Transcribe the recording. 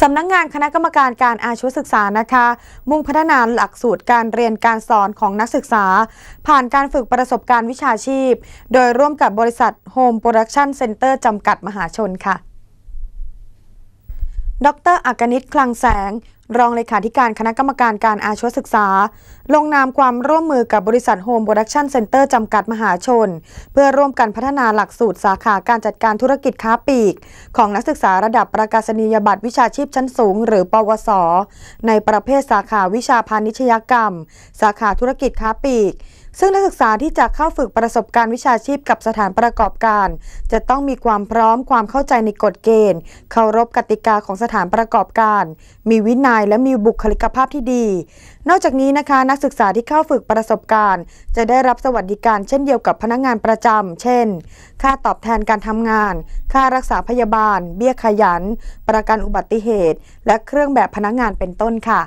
สำนักงงานคณะกรรมการการอาชีวศึกษานะคะ มุ่งพัฒนาหลักสูตรการเรียนการสอนของนักศึกษา ผ่านการฝึกประสบการณ์วิชาชีพ โดยร่วมกับบริษัท Home Production Center จำกัดมหาชนค่ะ ดรอักนิตคลังแสง รองเลขาธิการคณะกรรมการการอาชีวศึกษา ลงนามความร่วมมือกับบริษัทโฮมโปรดักชันเซ็นเตอร์จำกัดมหาชน เพื่อร่วมกันพัฒนาหลักสูตรสาขาการจัดการธุรกิจค้าปลีก ของนักศึกษาระดับประกาศนียบัตรวิชาชีพชั้นสูง หรือปวส ในประเภทสาขาวิชาพาณิชยกรรม สาขาธุรกิจค้าปลีก ซึ่งนักศึกษาที่จะเข้าฝึกประสบการณ์วิชาชีพกับสถานประกอบการ จะต้องมีความพร้อมความเข้าใจในกฎเกณฑ์ เคารพกติกาของสถานประกอบการ มีวินัยและมีบุคลิกภาพที่ดี นอกจากนี้นะคะ นักศึกษาที่เข้าฝึกประสบการณ์ จะได้รับสวัสดิการเช่นเดียวกับพนักงานประจำเช่น ค่าตอบแทนการทำงาน ค่ารักษาพยาบาล เบี้ยขยัน ประกันอุบัติเหตุ และเครื่องแบบพนักงานเป็นต้นค่ะ